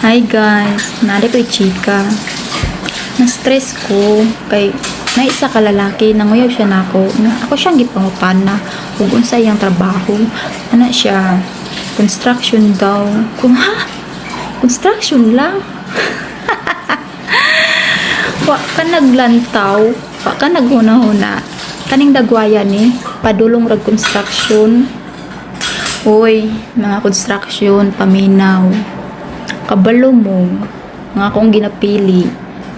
Hi guys, nari ko'y chika. Na-stress ko kay na isa ka lalaki nanguyaw siya nako. Na ako siyang gipangutan na ug unsa iyang trabaho. Ana siya construction daw. Kung ha? Construction lang. Wa ka naglantaw, wa ka naghuna-huna. Kaning dagwaya ni padulong rag construction. Uy, mga construction, paminaw. Kabalo mo, mga akong ginapili.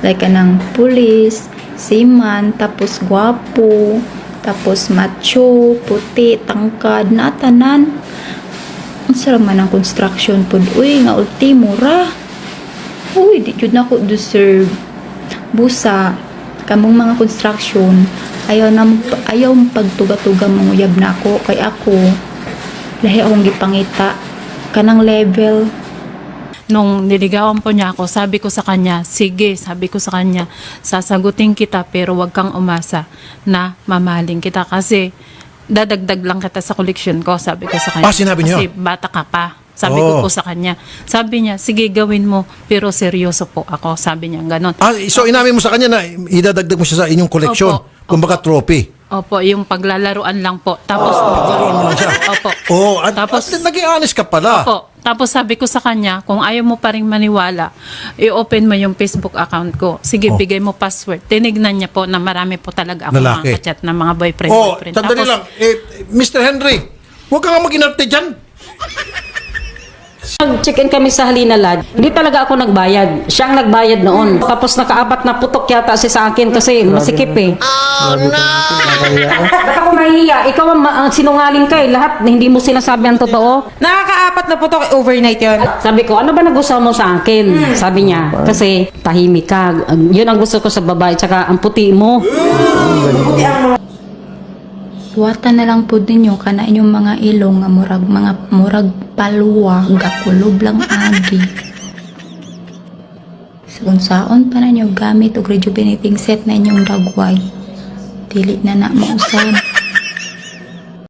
Like kanang pulis, seaman, tapos gwapo, tapos macho, puti, tangkad, na tanan. Ang sarap man ang construction pod. Uy, nga ultimo ra. Uy, di jud na ko deserve. Busa, kamong mga construction, ayaw na ayaw pagtuga-tuga manguyab na ako kay ako lahi akong gipangita kanang level Nung niligawan po niya ako, sabi ko sa kanya, sige, sabi ko sa kanya, sasagutin kita pero wag kang umasa na mamaling kita kasi dadagdag lang kita sa collection ko, sabi ko sa kanya. Ah, sinabi niyo? Kasi bata ka pa. Sabi Oh. ko po sa kanya. Sabi niya, sige gawin mo, pero seryoso po ako. Sabi niya, ganon. Ah, so inamin mo sa kanya na idadagdag mo siya sa inyong koleksyon. Opo. Kumbaga trophy. Opo, yung paglalaruan lang po. Tapos, Paglaruan mo lang siya. opo. Oh, at, Tapos- at naging honest ka pala. Opo. Tapos sabi ko sa kanya, kung ayaw mo pa rin maniwala, i-open mo yung Facebook account ko. Sige, Oh. bigay mo password. Tinignan niya po na marami po talaga ako Lalaki. mga kachat na mga boyfriend. Oh, boyfriend. sandali Tapos, lang. Eh, Mr. Henry, huwag ka nga mag-inarte dyan. Nag-check-in kami sa Halina Lodge. Hindi talaga ako nagbayad. Siya ang nagbayad noon. Tapos nakaapat na putok yata siya sa akin kasi masikip eh. Oh no! Ba't ako mahihiya? Ikaw ang ma- ang sinungaling ka eh. Lahat hindi mo sinasabi ang totoo. Nakakaapat na putok overnight yon. Sabi ko, ano ba nagustuhan mo sa akin? Sabi niya, kasi tahimik ka. Yun ang gusto ko sa babae. Tsaka ang puti mo. Suwata na lang po ninyo kana inyong mga ilong nga murag mga murag palwa gakulob lang agi. Kung saon pa na nyo gamit og rejuvenating set na inyong dagway. Dili na na mausab.